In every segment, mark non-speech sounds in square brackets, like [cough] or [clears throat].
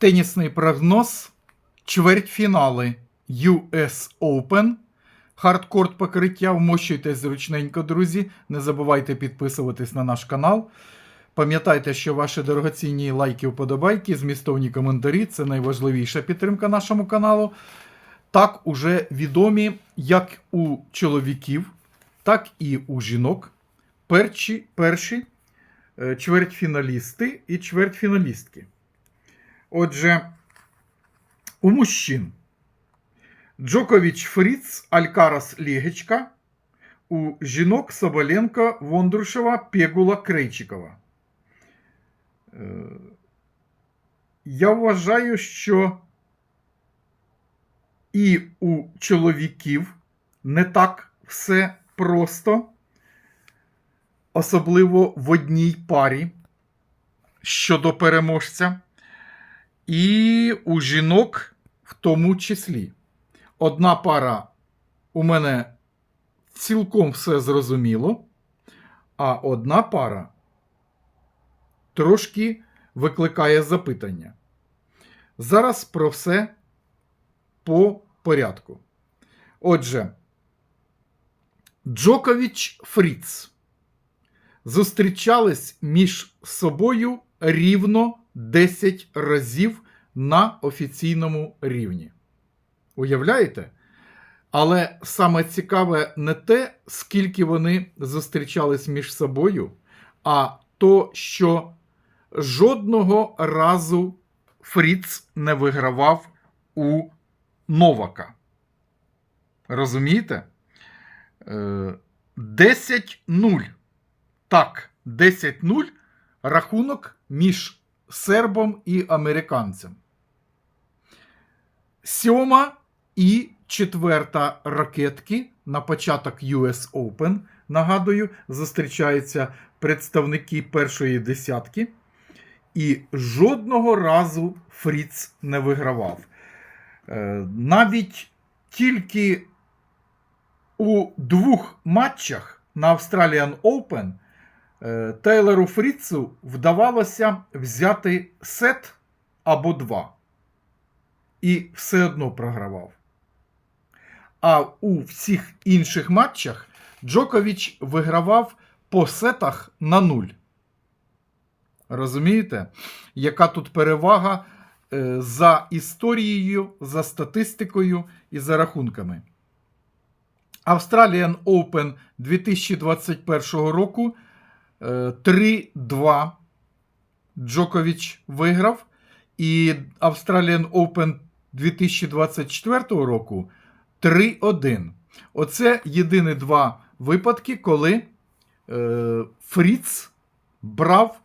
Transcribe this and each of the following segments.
Тенісний прогноз. Чвертьфінали US Open. Хардкорт покриття. Вмощуйтесь зручненько, друзі. Не забувайте підписуватись на наш канал. Пам'ятайте, що ваші дорогоцінні лайки, вподобайки, змістовні коментарі це найважливіша підтримка нашому каналу. Так уже відомі як у чоловіків, так і у жінок. Перші, перші е, чвертьфіналісти і чвертьфіналістки. Отже, у мужчин Джокович Фріц, Алькарас Лєгечка, у жінок Соболенко, Вондрушева, Пегула Крейчикова. Е, Я вважаю, що і у чоловіків не так все просто, особливо в одній парі щодо переможця, і у жінок в тому числі. Одна пара у мене цілком все зрозуміло, а одна пара трошки викликає запитання. Зараз про все по порядку. Отже, Джокович Фріц зустрічались між собою рівно 10 разів на офіційному рівні. Уявляєте? Але саме цікаве не те, скільки вони зустрічались між собою, а то, що жодного разу Фріц не вигравав у Новака. Розумієте? Е, 10-0. Так, 10-0 рахунок між сербом і американцем. Сьома і четверта ракетки на початок US Open. Нагадую, зустрічаються представники першої десятки. І жодного разу Фріц не вигравав. Е, Навіть тільки у двох матчах на Australian Open е, Тейлору Фріцу вдавалося взяти сет або два. І все одно програвав. А у всіх інших матчах Джокович вигравав по сетах на нуль. Розумієте, яка тут перевага е, за історією, за статистикою і за рахунками? Australian Open 2021 року е, 3-2 Джокович виграв. І Australian Open 2024 року 3-1. Оце єдині два випадки, коли е, Фріц брав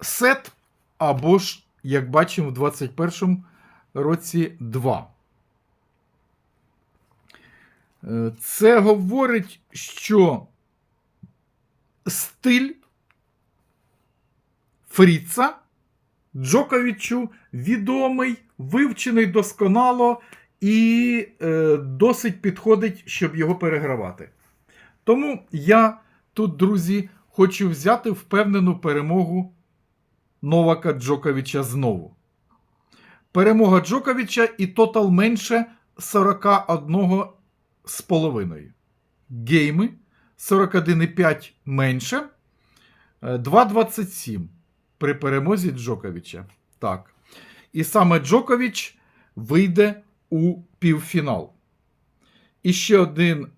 сет, або ж, як бачимо, в 2021 році 2. Е, Це говорить, що стиль Фріца Джоковичу відомий, вивчений досконало і е, досить підходить, щоб його перегравати. Тому я тут, друзі, хочу взяти впевнену перемогу Новака Джоковича знову. Перемога Джоковича і тотал менше 41 з половиною. Гейми 41,5 менше. е, 2,27 при перемозі Джоковича. Так. І саме Джокович вийде у півфінал. І ще один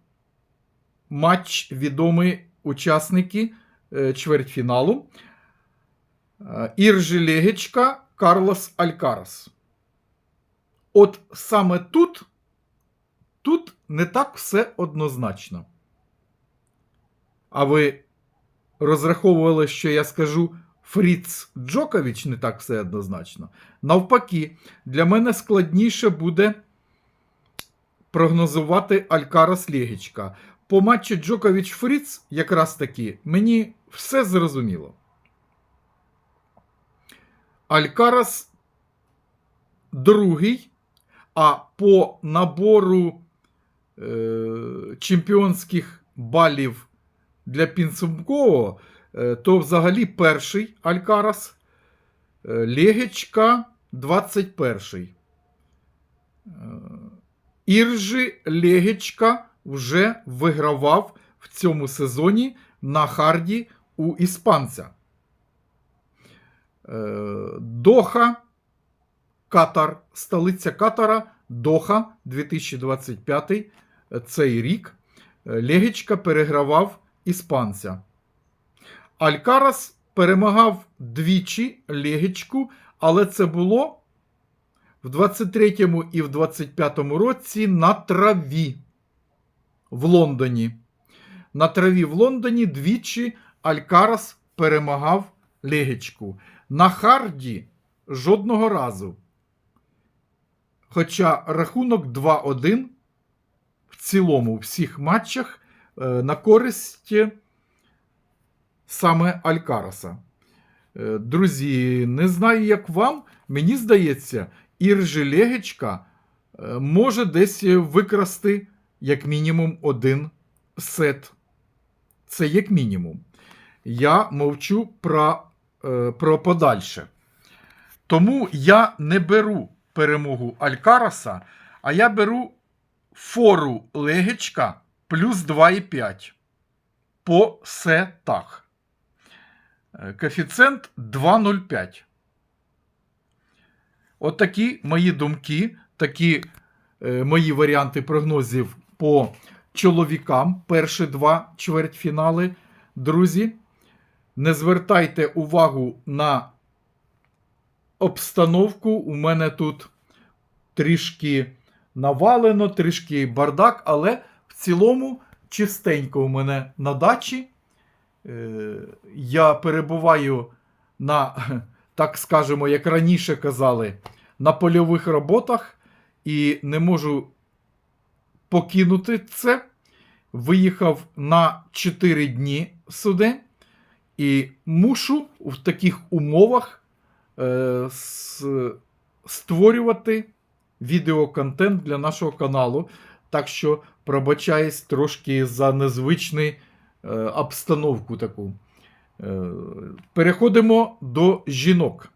матч відомі учасники е, чвертьфіналу. Е, Іржі Легечка, Карлос Алькарас. От саме тут, тут не так все однозначно. А ви розраховували, що я скажу Фріц Джокович не так все однозначно. Навпаки, для мене складніше буде прогнозувати Алькарас Лєгічка. По матчі Джокович Фріц, якраз таки, мені все зрозуміло. Алькарас другий, а по набору е, чемпіонських балів для підсумкового е, то взагалі перший Алькарас, е, Лєгечка 21. Е, Іржи Легечка вже вигравав в цьому сезоні на харді у іспанця. Е, Доха, Катар, столиця Катара, Доха 2025 е, цей рік. Е, Легечка перегравав іспанця. Алькарас перемагав двічі Легечку, але це було в 23-му і в 25-му році на траві в Лондоні. На траві в Лондоні двічі Алькарас перемагав Легечку. На Харді жодного разу. Хоча рахунок 2-1 в цілому у всіх матчах е, на користь саме Алькараса. Е, Друзі, не знаю, як вам. Мені здається, Іржи Легечка е, може десь викрасти як мінімум один сет. Це як мінімум. Я мовчу про, е, про подальше. Тому я не беру перемогу Алькараса, а я беру фору Легечка плюс 2,5 по сетах. Е, Коефіцієнт 2,05. От такі мої думки, такі е, мої варіанти прогнозів по чоловікам. Перші два чвертьфінали. Друзі, не звертайте увагу на обстановку. У мене тут трішки навалено, трішки бардак, але в цілому чистенько у мене на дачі. Е, Я перебуваю на, так скажемо, як раніше казали, на польових роботах і не можу покинути це. Виїхав на 4 дні сюди і мушу в таких умовах е, створювати відеоконтент для нашого каналу. Так що пробачаюсь трошки за незвичну е, обстановку таку. Е, переходимо до жінок.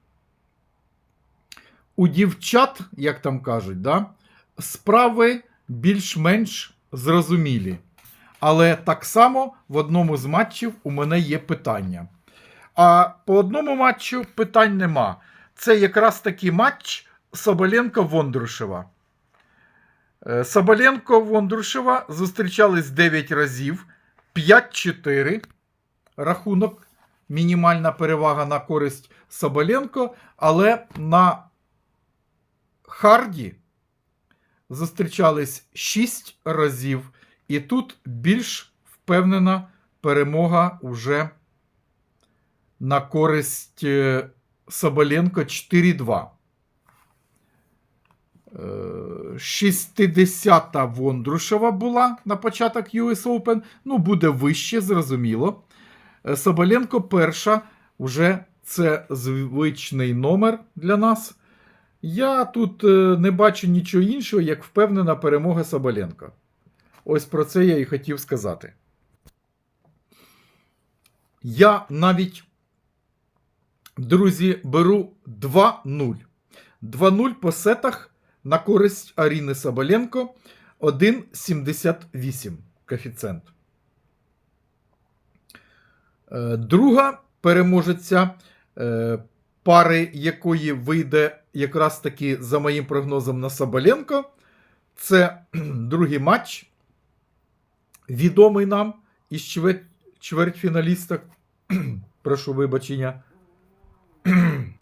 У дівчат, як там кажуть, да, справи більш-менш зрозумілі. Але так само в одному з матчів у мене є питання. А по одному матчу питань нема. Це якраз такий матч Соболенко-Вондрушева. Е, Соболенко-Вондрушева зустрічались 9 разів. 5-4. Рахунок. Мінімальна перевага на користь Соболенко. Але на Харді зустрічались 6 разів. І тут більш впевнена перемога уже на користь е, Соболенко 4-2. Е, 60-та Вондрушева була на початок US Open. Ну, буде вище, зрозуміло. Е, Соболенко перша, вже це звичний номер для нас. Я тут е, не бачу нічого іншого, як впевнена перемога Соболенко. Ось про це я і хотів сказати. Я навіть, друзі, беру 2-0. 2-0 по сетах на користь Аріни Соболенко 1,78 коефіцієнт. Е, Друга переможеця, е, пари якої вийде якраз таки за моїм прогнозом на Соболенко. Це [clears throat] другий матч. Відомий нам із чверть, чвертьфіналісток. [clears throat] Прошу вибачення. [clears throat]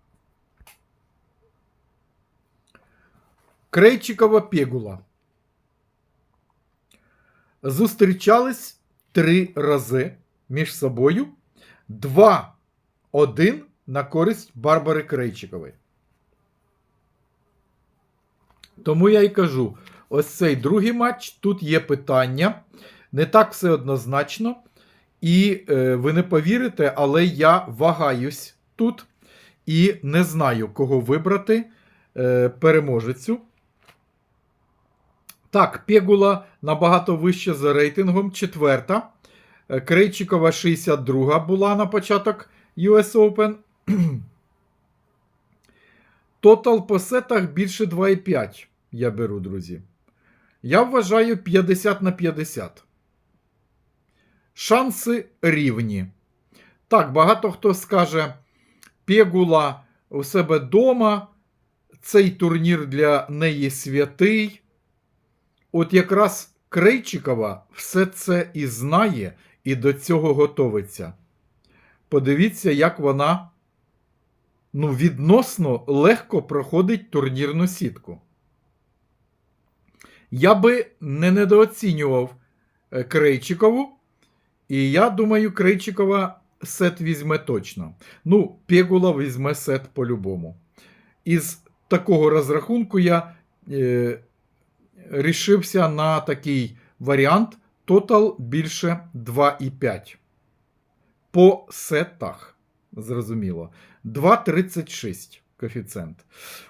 Крейчикова Пегула. Зустрічались три рази між собою. 2-1 на користь Барбари Крейчикової. Тому я й кажу: ось цей другий матч, тут є питання. Не так все однозначно. І е, ви не повірите, але я вагаюсь тут і не знаю, кого вибрати е, переможецю. Так, Пегула набагато вище за рейтингом. Четверта. Е, Крейчикова 62 була на початок US Open. Тотал по сетах більше 2,5 я беру, друзі. Я вважаю 50 на 50. Шанси рівні. Так, багато хто скаже, Пегула у себе вдома, цей турнір для неї святий. От якраз Крейчикова все це і знає, і до цього готовиться. Подивіться, як вона ну, відносно легко проходить турнірну сітку. Я би не недооцінював е, Крейчикову, і я думаю, Крейчикова сет візьме точно. Ну, Пегула візьме сет по-любому. Із такого розрахунку я е, рішився на такий варіант тотал більше 2,5. По сетах, зрозуміло, 2,36 коефіцієнт.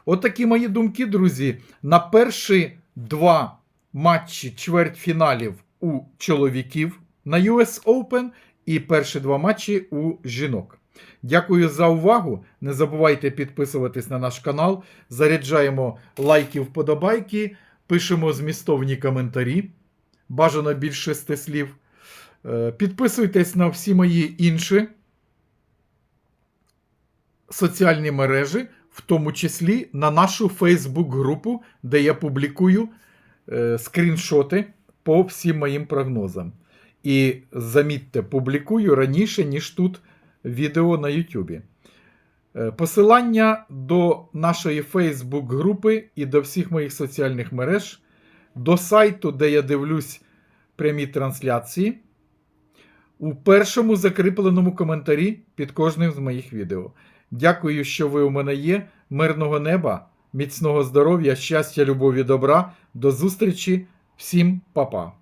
От такі мої думки, друзі. На перші два матчі чвертьфіналів у чоловіків на US Open і перші два матчі у жінок. Дякую за увагу. Не забувайте підписуватись на наш канал. Заряджаємо лайки, вподобайки, пишемо змістовні коментарі. Бажано більше шести слів. Е, Підписуйтесь на всі мої інші соціальні мережі, в тому числі на нашу Фейсбук-групу, де я публікую е, скріншоти по всім моїм прогнозам. І замітьте, публікую раніше, ніж тут відео на Ютубі. Е, Посилання до нашої Фейсбук-групи і до всіх моїх соціальних мереж, до сайту, де я дивлюсь прямі трансляції, у першому закріпленому коментарі під кожним з моїх відео. Дякую, що ви у мене є. Мирного неба, міцного здоров'я, щастя, любові, добра. До зустрічі. Всім па-па.